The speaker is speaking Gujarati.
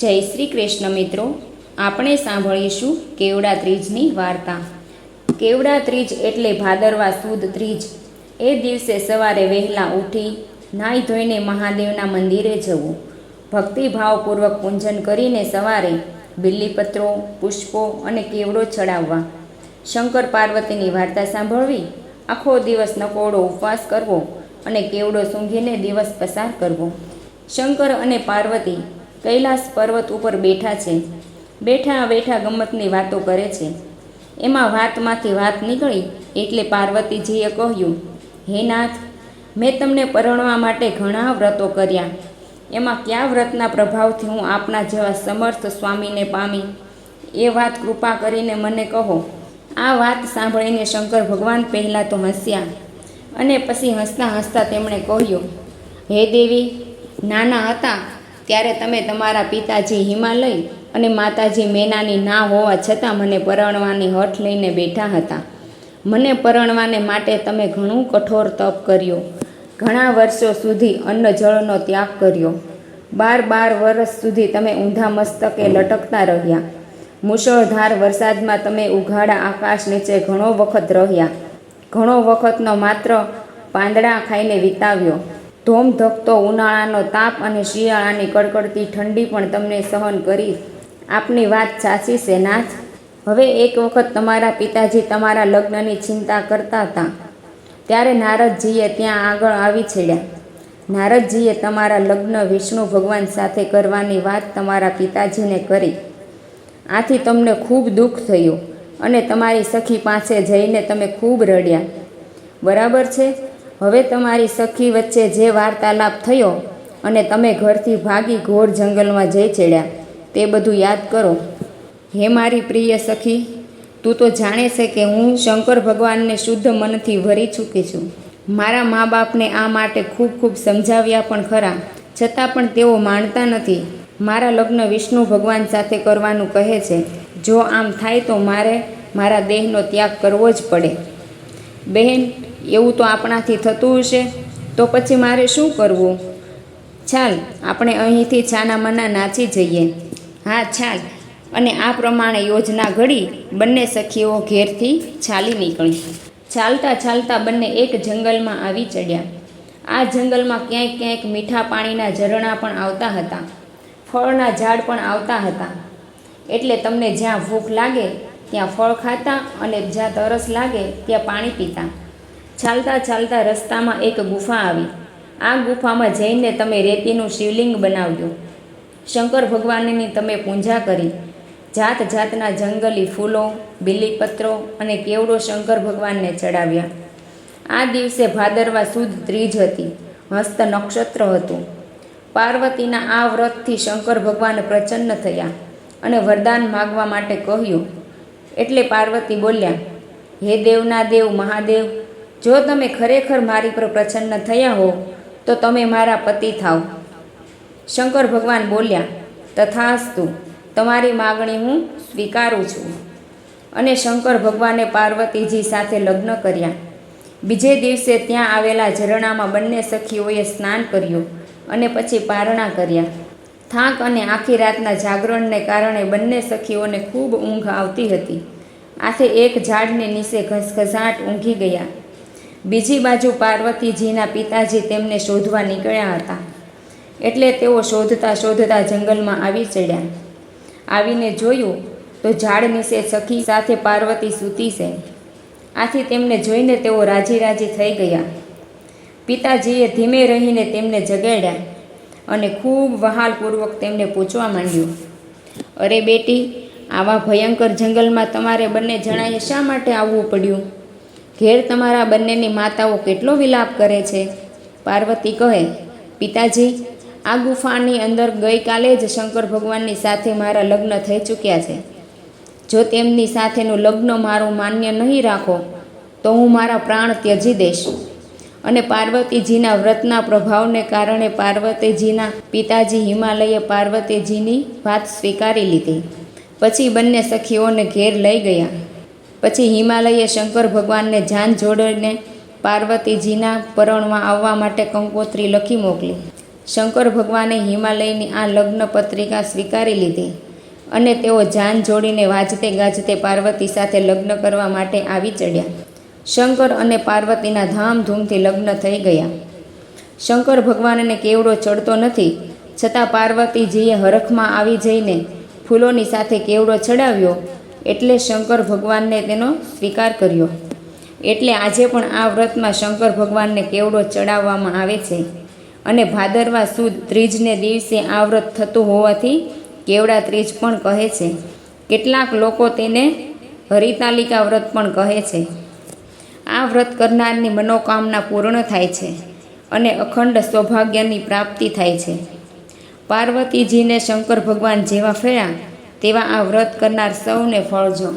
જય શ્રી કૃષ્ણ મિત્રો. આપણે સાંભળીશું કેવડા ત્રીજની વાર્તા. કેવડા ત્રીજ એટલે ભાદરવા સુદ ત્રીજ. એ દિવસે સવારે વહેલા ઉઠી નાહી ધોઈને મહાદેવના મંદિરે જવું. ભક્તિભાવપૂર્વક પૂજન કરીને સવારે બિલ્લીપત્રો પુષ્પો અને કેવડો ચડાવવા. શંકર પાર્વતીની વાર્તા સાંભળવી? આખો દિવસ નકોડો ઉપવાસ કરવો અને કેવડો સૂંઘીને દિવસ પસાર કરવો. શંકર અને પાર્વતી કૈલાસ પર્વત ઉપર બેઠા છે. બેઠા બેઠા ગમતની વાતો કરે છે. એમાં વાતમાંથી વાત નીકળી એટલે પાર્વતીજીએ કહ્યું, હે નાથ, મેં તમને પરણવા માટે ઘણા વ્રતો કર્યા. એમાં કયા વ્રતના પ્રભાવથી હું આપના જેવા સમર્થ સ્વામીને પામી? એ વાત કૃપા કરીને મને કહો. આ વાત સાંભળીને શંકર ભગવાન પહેલાં તો હસ્યા અને પછી હસતા હસતા તેમણે કહ્યું, હે દેવી, નાના હતા. ત્યારે તમે તમારા પિતાજી હિમાલય અને માતાજી મેનાની ના હોવા છતાં મને પરણવાની હઠ લઈને બેઠા હતા. મને પરણવાને માટે તમે ઘણું કઠોર તપ કર્યો. ઘણા વર્ષો સુધી અન્ન જળનો ત્યાગ કર્યો. બાર બાર વર્ષ સુધી તમે ઊંધા મસ્તકે લટકતા રહ્યા. મુશળધાર વરસાદમાં તમે ઉઘાડા આકાશ નીચે ઘણો વખત રહ્યા. ઘણો વખતનો માત્ર પાંદડા ખાઈને વિતાવ્યો. ધોમ ધકતો ઉનાળાનો તાપ અને શિયાળાની કડકડતી ઠંડી પણ તમને સહન કરી આપની વાત સાચી છે, નાથ. હવે એક વખત તમારા પિતાજી તમારા લગ્નની ચિંતા કરતા હતા. ત્યારે નારદજીએ ત્યાં આગળ આવી છેડ્યા. નારદજીએ તમારા લગ્ન વિષ્ણુ ભગવાન સાથે કરવાની વાત તમારા પિતાજીને કરી. આથી તમને ખૂબ દુઃખ થયું અને તમારી સખી પાસે જઈને તમે ખૂબ રડ્યા. બરાબર છે? હવે તમારી સખી વચ્ચે જે વાર્તાલાપ થયો અને તમે ઘરથી ભાગી ઘોર જંગલમાં જઈ ચડ્યા, તે બધું યાદ કરો. હે મારી પ્રિય સખી, તું તો જાણે છે કે હું શંકર ભગવાનને શુદ્ધ મનથી ભરી ચૂકી છું. મારા મા બાપને આ માટે ખૂબ ખૂબ સમજાવ્યા પણ ખરા. છતાં પણ તેઓ માનતા નથી. મારા લગ્ન વિષ્ણુ ભગવાન સાથે કરવાનું કહે છે. જો આમ થાય તો મારે મારા દેહનો ત્યાગ કરવો જ પડે. બહેન એવું તો આપણાથી થતું હશે. તો પછી મારે શું કરવું? ચાલ, આપણે અહીંથી છાના મના નાચી જઈએ. હા, ચાલ. અને આ પ્રમાણે યોજના ઘડી બંને સખીઓ ઘેરથી ચાલી નીકળી. ચાલતા ચાલતા બંને એક જંગલમાં આવી ચડ્યા. આ જંગલમાં ક્યાંક ક્યાંક મીઠા પાણીના ઝરણા પણ આવતા હતા. ફળના ઝાડ પણ આવતા હતા. એટલે તમને જ્યાં ભૂખ લાગે, ત્યાં ફળ ખાતા અને જ્યાં તરસ લાગે, ત્યાં પાણી પીતા. ચાલતા ચાલતા રસ્તામાં એક ગુફા આવી. આ ગુફામાં જઈને તમે રેતીનું શિવલિંગ બનાવ્યું શંકર ભગવાનની તમે પૂજા કરી. જાત જાતના જંગલી ફૂલો, બિલીપત્રો અને કેવડો શંકર ભગવાનને ચડાવ્યા. આ દિવસે ભાદરવા સુદ ત્રીજ હતી. હસ્ત નક્ષત્ર હતું. પાર્વતીના આ વ્રતથી શંકર ભગવાન પ્રચન્ન થયા અને વરદાન માગવા માટે કહ્યું. એટલે પાર્વતી બોલ્યા, હે દેવના દેવ, મહાદેવ જો તમે ખરેખર મારી પર પ્રસન્ન થયા હો, તો તમે મારા પતિ થાવ. શંકર ભગવાન બોલ્યા, તથાસ્તુ, તમારી માગણી હું સ્વીકારું છું. અને શંકર ભગવાને પાર્વતીજી સાથે લગ્ન કર્યા. બીજે દિવસે ત્યાં આવેલા ઝરણામાં બંને સખીઓએ સ્નાન કર્યું અને પછી પારણા કર્યા. થાક અને આખી રાતના જાગરણને કારણે બંને સખીઓને ખૂબ ઊંઘ આવતી હતી. આથી એક ઝાડને નીચે ઘસઘસાટ ઊંઘી ગયા. બીજી બાજુ પાર્વતીજીના પિતાજી તેમને શોધવા નીકળ્યા હતા. એટલે તેઓ શોધતા શોધતા જંગલમાં આવી ચડ્યા. આવીને જોયું તો ઝાડ નીચે સખી સાથે પાર્વતી સૂતી છે. આથી તેમને જોઈને તેઓ રાજી રાજી થઈ ગયા. પિતાજીએ ધીમે રહીને તેમને જગાડ્યા અને ખૂબ વહાલપૂર્વક તેમને પૂછવા માંડ્યું, અરે બેટી, આવા ભયંકર જંગલમાં તમારે બંને જણાએ શા માટે આવવું પડ્યું? ઘેર તમારા બંનેની માતાઓ કેટલો વિલાપ કરે છે? પાર્વતી કહે, પિતાજી, આ ગુફાની અંદર ગઈકાલે જ શંકર ભગવાનની સાથે મારા લગ્ન થઈ ચૂક્યા છે. જો તેમની સાથેનું લગ્ન મારું માન્ય નહીં રાખો, તો હું મારા પ્રાણ ત્યજી દઈશ. અને પાર્વતીજીના વ્રતના પ્રભાવને કારણે પાર્વતીજીના પિતાજી હિમાલયે પાર્વતીજીની વાત સ્વીકારી લીધી. પછી બંને સખીઓને ઘેર લઈ ગયા. પછી હિમાલયે શંકર ભગવાનને જાન જોડીને પાર્વતીજીના પરણમાં આવવા માટે કંકોત્રી લખી મોકલી. શંકર ભગવાને હિમાલયની આ લગ્ન પત્રિકા સ્વીકારી લીધી અને તેઓ જાન જોડીને વાજતે ગાજતે પાર્વતી સાથે લગ્ન કરવા માટે આવી ચડ્યા. શંકર અને પાર્વતીના ધામધૂમથી લગ્ન થઈ ગયા. શંકર ભગવાનને કેવડો ચડતો નથી, છતાં પાર્વતીજીએ હરખમાં આવી જઈને ફૂલોની સાથે કેવડો ચડાવ્યો એટલે શંકર ભગવાનને તેનો સ્વીકાર કર્યો. એટલે આજે પણ આ વ્રતમાં શંકર ભગવાનને કેવડો ચડાવવામાં આવે છે અને ભાદરવા સુદ ત્રીજને દિવસે આ વ્રત થતું હોવાથી કેવડા ત્રીજ પણ કહે છે. કેટલાક લોકો તેને હરિતાલિકા વ્રત પણ કહે છે. આ વ્રત કરનારની મનોકામના પૂર્ણ થાય છે અને અખંડ સૌભાગ્યની પ્રાપ્તિ થાય છે. પાર્વતીજીને શંકર ભગવાન જેવા ફળ્યા તેવા આ વ્રત કરનાર સૌને ફળજો.